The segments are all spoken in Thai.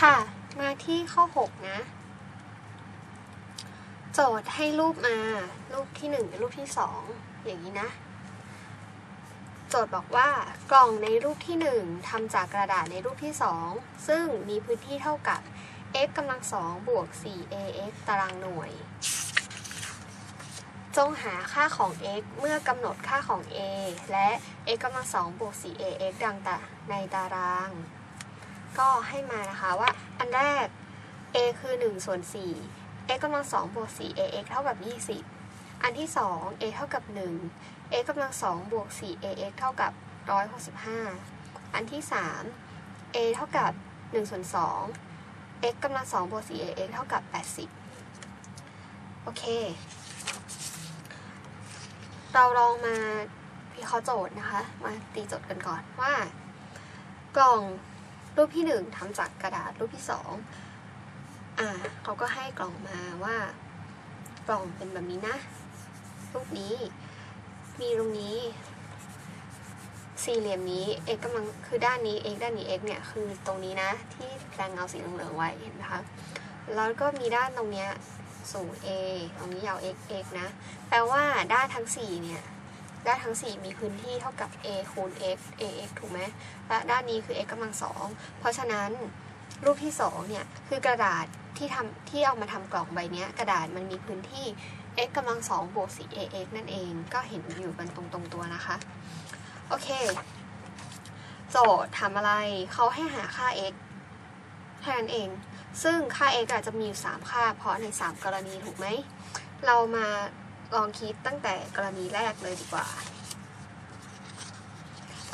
ค่ะ มาที่ข้อ 6 นะ โจทย์ให้รูปมา รูปที่1กับรูปที่ 2 อย่างนี้นะ โจทย์บอกว่ากล่องในรูปที่ 1ทำจากกระดาษในรูปที่ 2 ซึ่งมีพื้นที่เท่ากับ x กำลัง2บวก 4ax ตารางหน่วย จงหาค่าของ x เมื่อกำหนดค่าของ a และ x กำลัง2บวก 4ax ดังตในตาราง ก็ให้มานะคะว่าอันแรก a คือ1ส่วน4 x กำลัง2บวก 4ax เท่ากับ 20 อันที่ 2 a เท่ากับ 1 x กำลัง2บวก 4ax เท่ากับ 165 อันที่ 3 a เท่ากับ1ส่วน2 x กำลัง2บวก 4ax เท่ากับ 80 โอเค เราลองมาพิเคราะห์โจทย์นะคะ มาตีโจทย์กันก่อนว่ากล่อง รูปที่หนึ่งทำจากกระดาษรูปที่สองอ่าเขาก็ให้กล่องมาว่ากล่องเป็นแบบนี้นะรูปนี้ มีตรงนี้ สี่เหลี่ยมนี้ x กำลังคือด้านนี้ x ด้านนี้ x เนี่ยคือตรงนี้นะ ที่แรงเงาสีเหลืองๆไว้เห็นไหมคะแล้วก็มีด้านตรงเนี้ยสูง a ตรงนี้ยาว x x นะ แปลว่าด้านทั้ง 4 เนี่ย ด้านทั้ง 4 มีพื้นที่เท่ากับ a คูณ x ax ถูกไหมและด้านนี้คือ x กำลังสอง เพราะฉะนั้นรูปที่ 2 เนี่ย คือกระดาษที่ทำที่เอามาทำกล่องใบนี้กระดาษมันมีพื้นที่ x กำลังสองบวก4 ax นั่นเอง ก็เห็นอยู่กันตรงๆตัวนะคะ โอเค โจทย์ทำอะไรเขาให้หาค่า x แค่นั้นเอง ซึ่งค่า x อาจจะมีอยู่ 3 ค่า เพราะใน 3 กรณีถูกไหม เรามา ลองคิดตั้งแต่กรณีแรกเลยดีกว่า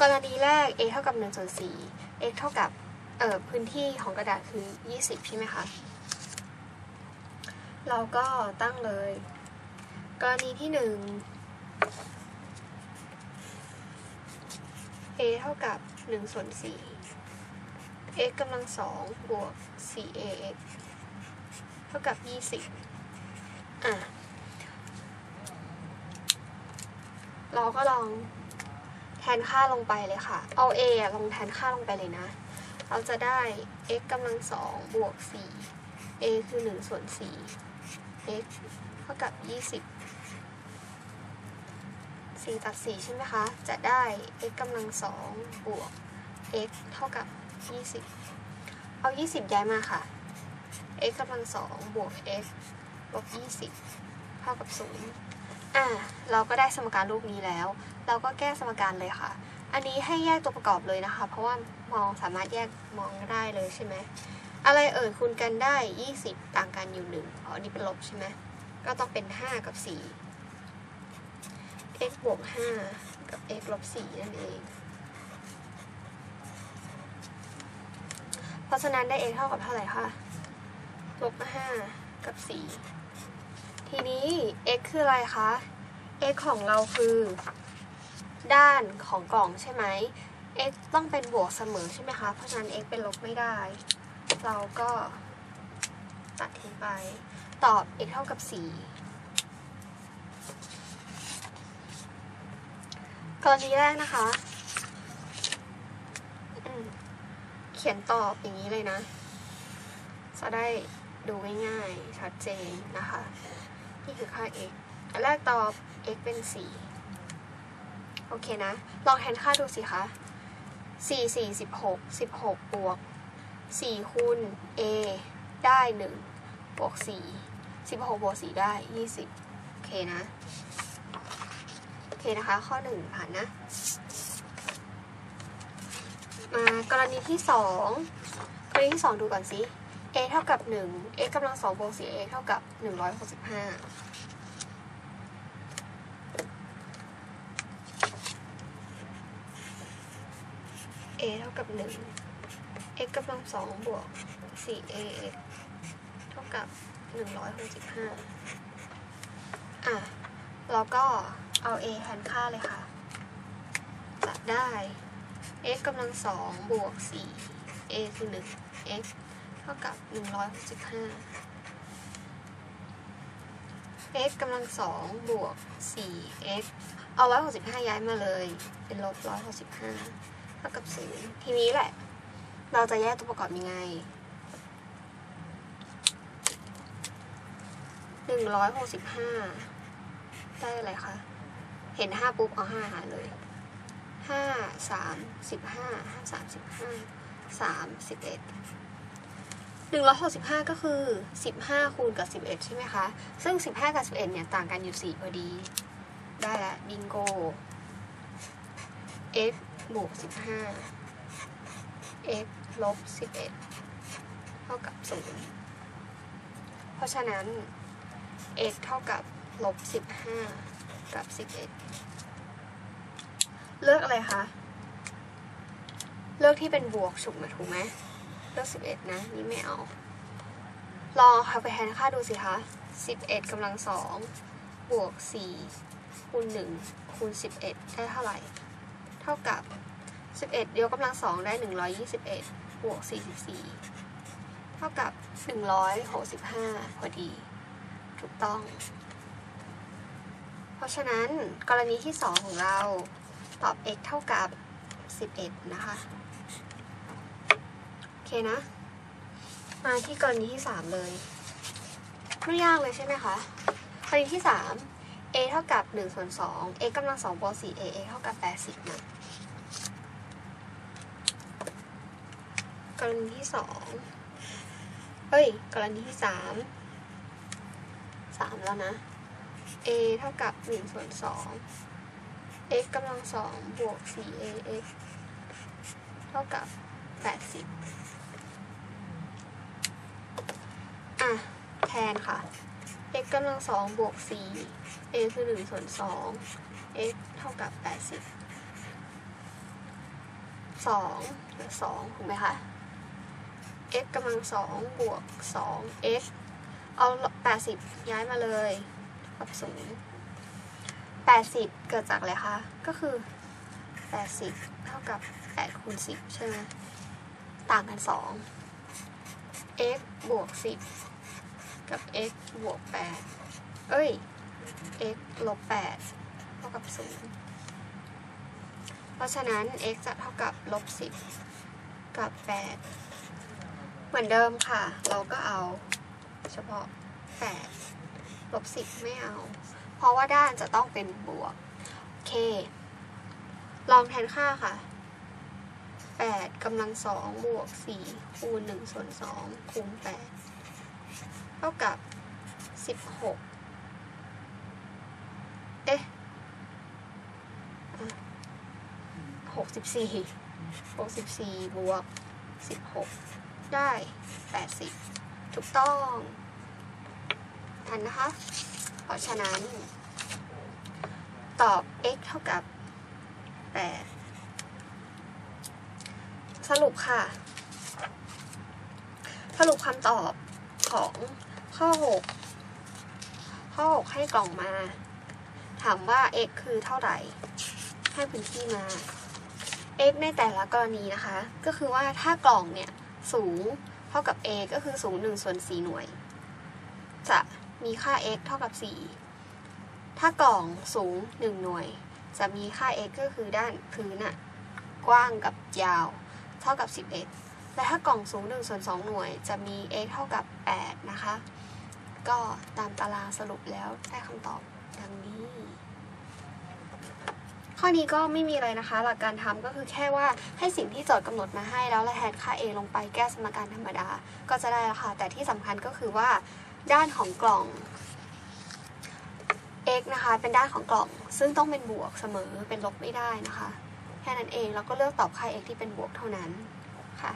กรณีแรก a เท่ากับ1ส่วน4 x เท่ากับเอ่อพื้นที่ของกระดาษคือ 20 ใช่ไหมคะ เราก็ตั้งเลย กรณีที่ 1 a เท่ากับ1ส่วน4 x กำลัง2บวก 4ax เท่ากับ 20 อะ เราก็ลองแทนค่าลงไปเลยค่ะ เอา a อะลงแทนค่าลงไปเลยนะ เราจะได้ x กำลังสองบวก 4 a คือ 1 ส่วน 4 x เท่ากับ 20 4 ตัด 4 ใช่ไหมคะ จะได้ x กำลังสองบวก x เท่ากับ 20 เอา 20 ย้ายมาค่ะ x กำลังสองบวก x ลบ 20 เท่ากับ 0 อะเราก็ได้สมการรูปนี้แล้ว เราก็แก้สมการเลยค่ะ อันนี้ให้แยกตัวประกอบเลยนะคะ เพราะว่ามองสามารถแยกมองได้เลยใช่ไหมอะไรเอ่ยคูณกันได้ 20 ต่างกันอยู่1เพราะอันนี้เป็นลบใช่ไหมก็ต้องเป็น 5 กับ 4 x บวก 5 กับ x ลบ 4 นั่นเอง เพราะฉะนั้นได้ x เท่ากับเท่าไหร่คะลบ5กับ 4 ทีนี้ x คืออะไรคะ x ของเราคือ ด้านของกล่องใช่ไหม x ต้องเป็นบวกเสมอใช่ไหมคะ เพราะฉะนั้น x เป็นลบไม่ได้ เราก็ตัดทิ้งไป ตอบ x เท่ากับ 4 กรณีแรกนะคะ เขียนตอบอย่างนี้เลยนะ จะได้ดูง่ายๆ ชัดเจนนะคะ นี่คือค่า x อันแรกตอบ x เป็น 4 โอเคนะ ลองแทนค่าดูสิคะ 4 4 16 16 บวก 4 คูณ a ได้ 1 บวก 4 16 บวก 4 ได้ 20 โอเคนะ โอเคนะคะ ข้อ 1 ผ่านนะ มากรณีที่ 2 กรณีที่ 2 ดูก่อนสิ a เท่ากับ 1 x กำลัง2บวก 4x เท่ากับ 165 a เท่ากับ 1 x กำลัง2บวก 4ax เท่ากับ 165 อะ แล้วก็เอา a แทนค่าเลยค่ะ จะได้ x กำลัง2บวก 4 a คือ 1 x เท่ากับ 165 x กำลังสองบวก 4x เอา 165 ย้ายมาเลย เป็นลบ 165 เท่ากับ 0 ทีนี้แหละ เราจะแยกตัวประกอบยังไง 165 ได้อะไรคะ เห็น 5 ปุ๊บ เอา 5 หารเลยห้าสามสิบห้าห้าสามสิบห้าสามสิบเอ็ด หนึ่งร้อยหกสิบห้าก็คือสิบห้าคูณกับสิบเอ็ดใช่ไหมคะ ซึ่งสิบห้ากับสิบเอ็ดเนี่ย ต่างกันอยู่สี่พอดี ได้ละบิงโก x บวกสิบห้า x ลบสิบเอ็ดเท่ากับศูนย์เพราะฉะนั้น x เท่ากับลบสิบห้ากับสิบเอ็ดเลือกอะไรคะ เลือกที่เป็นบวกฉุกมาถูกไหม เลือกสิบเอ็ดนะ นี่ไม่เอา ลองเอาไปแทนค่าดูสิคะสิบเอ็ดกำลังสองบวกสี่คูณหนึ่งคูณสิบเอ็ดได้เท่าไหร่ เท่ากับสิบเอ็ดยกกำลังสองได้หนึ่งร้อยยี่สิบเอ็ดบวกสี่สิบสี่เท่ากับหนึ่งร้อยหกสิบห้าพอดี ถูกต้อง เพราะฉะนั้นกรณีที่สองของเราตอบ x เท่ากับ 11 นะคะ เคนะ มาที่กรณีที่3เลยไม่ยากเลยใช่ไหมคะกรณีที่3 a เท่ากับ1ส่วน2 a กำลัง2บวก4 a a เท่ากับ80นะกรณีที่2เฮ้ย กรณีที่3 3แล้วนะ a เท่ากับ1ส่วน2 x กำลัง2บวก 4ax เท่ากับ 80 อะ แทนค่ะ x กำลัง2บวก4 a คือ1ส่วน2 x เท่ากับ80 2เหลือ2ถูกไหมคะ x กำลัง2บวก2 x เอา80ย้ายมาเลยกับศูนย์แปดสิบเกิดจากอะไรคะ ก็คือแปดสิบเท่ากับแปดคูณสิบใช่ไหมต่างกันสอง x บวกสิบ กับ x บวกแปดเอ้ย x ลบแปดเท่ากับศูนย์เพราะฉะนั้น x จะเท่ากับลบสิบกับแปดเหมือนเดิมค่ะ เราก็เอาเฉพาะแปดลบสิบไม่เอา เพราะว่าด้านจะต้องเป็นบวกโอเคลองแทนค่าค่ะแปดกำลังสองบวกสี่คูณหนึ่งส่วนสองคูณแปดเท่ากับสิบหกเอ๊ะหกสิบสี่หกสิบสี่บวกสิบหกได้แปดสิบถูกต้องทันนะคะ เพราะฉะนั้น ตอบ x เท่ากับ 8 สรุปค่ะ สรุปคำตอบของ ข้อ6ข้อ6ให้กล่องมา ถามว่า x คือเท่าไหร่ ให้พื้นที่มา x ในแต่ละกรณีนะคะ ก็คือว่าถ้ากล่องเนี่ยสูงเท่ากับ a ก็คือสูง1ส่วน4หน่วย จะมีค่า x เท่ากับ 4 ถ้ากล่องสูง 1 หน่วย จะมีค่า x ก็คือด้านพื้นอะกว้างกับยาว เท่ากับ 11 และถ้ากล่องสูง1ส่วน2หน่วย จะมี x เท่ากับ 8 นะคะ ก็ตามตารางสรุปแล้วได้คำตอบดังนี้ ข้อนี้ก็ไม่มีอะไรนะคะ หลักการทำก็คือแค่ว่าให้สิ่งที่โจทย์กำหนดมาให้แล้วเราแทนค่า a ลงไปแก้สมการธรรมดา ก็จะได้แล้วค่ะ แต่ที่สำคัญก็คือว่าด้านของกล่อง x นะคะเป็นด้านของกล่อง ซึ่งต้องเป็นบวกเสมอเป็นลบไม่ได้นะคะ แค่นั้นเองแล้วก็เลือกตอบค่า x ที่เป็นบวกเท่านั้นค่ะ